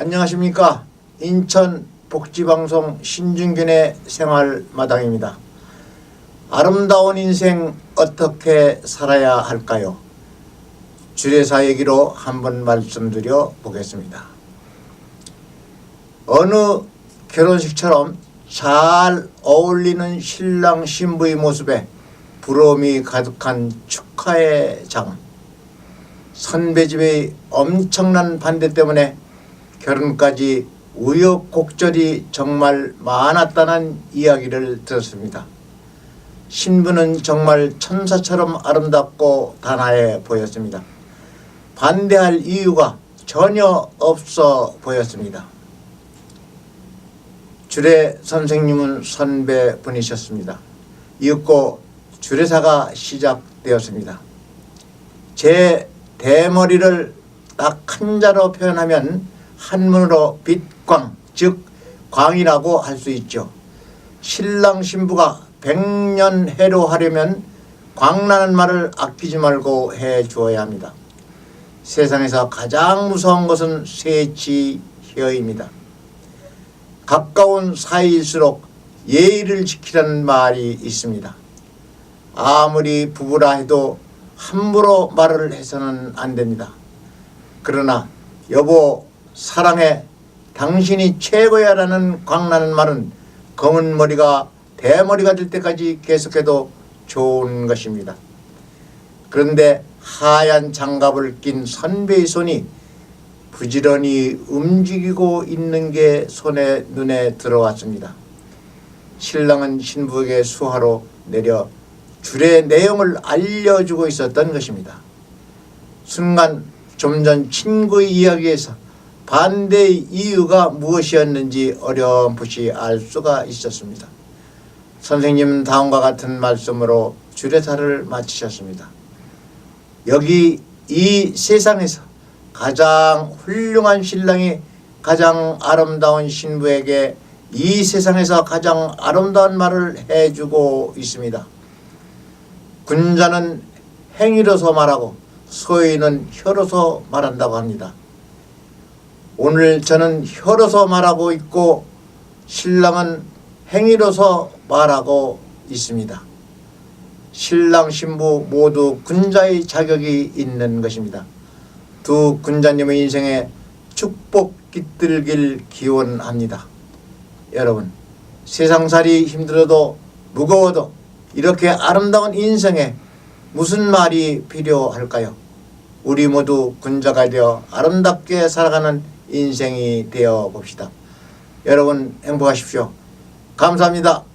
안녕하십니까 인천 복지방송 신중균의 생활마당입니다. 아름다운 인생 어떻게 살아야 할까요? 주례사 얘기로 한번 말씀드려 보겠습니다. 어느 결혼식처럼 잘 어울리는 신랑 신부의 모습에 부러움이 가득한 축하의 장. 선배 집의 엄청난 반대 때문에 결혼까지 우여곡절이 정말 많았다는 이야기를 들었습니다. 신부는 정말 천사처럼 아름답고 단아해 보였습니다. 반대할 이유가 전혀 없어 보였습니다. 주례 선생님은 선배분이셨습니다. 이윽고 주례사가 시작되었습니다. 제 대머리를 딱 한자로 표현하면 한문으로 빛광, 즉 광이라고 할 수 있죠. 신랑 신부가 백년해로 하려면 광나는 말을 아끼지 말고 해 주어야 합니다. 세상에서 가장 무서운 것은 세치혀입니다. 가까운 사이일수록 예의를 지키라는 말이 있습니다. 아무리 부부라 해도 함부로 말을 해서는 안 됩니다. 그러나 여보 사랑해 당신이 최고야 라는 광나는 말은 검은 머리가 대머리가 될 때까지 계속해도 좋은 것입니다. 그런데 하얀 장갑을 낀 선배의 손이 부지런히 움직이고 있는 게 손에 눈에 들어왔습니다. 신랑은 신부에게 수화로 내려 줄의 내용을 알려주고 있었던 것입니다. 순간 좀 전 친구의 이야기에서 반대의 이유가 무엇이었는지 어렴풋이 알 수가 있었습니다. 선생님 다음과 같은 말씀으로 주례사를 마치셨습니다. 여기 이 세상에서 가장 훌륭한 신랑이 가장 아름다운 신부에게 이 세상에서 가장 아름다운 말을 해주고 있습니다. 군자는 행위로서 말하고 소인은 혀로서 말한다고 합니다. 오늘 저는 혀로서 말하고 있고 신랑은 행위로서 말하고 있습니다. 신랑 신부 모두 군자의 자격이 있는 것입니다. 두 군자님의 인생에 축복 깃들길 기원합니다. 여러분 세상살이 힘들어도 무거워도 이렇게 아름다운 인생에 무슨 말이 필요할까요? 우리 모두 군자가 되어 아름답게 살아가는 인생이 되어 봅시다. 여러분 행복하십시오. 감사합니다.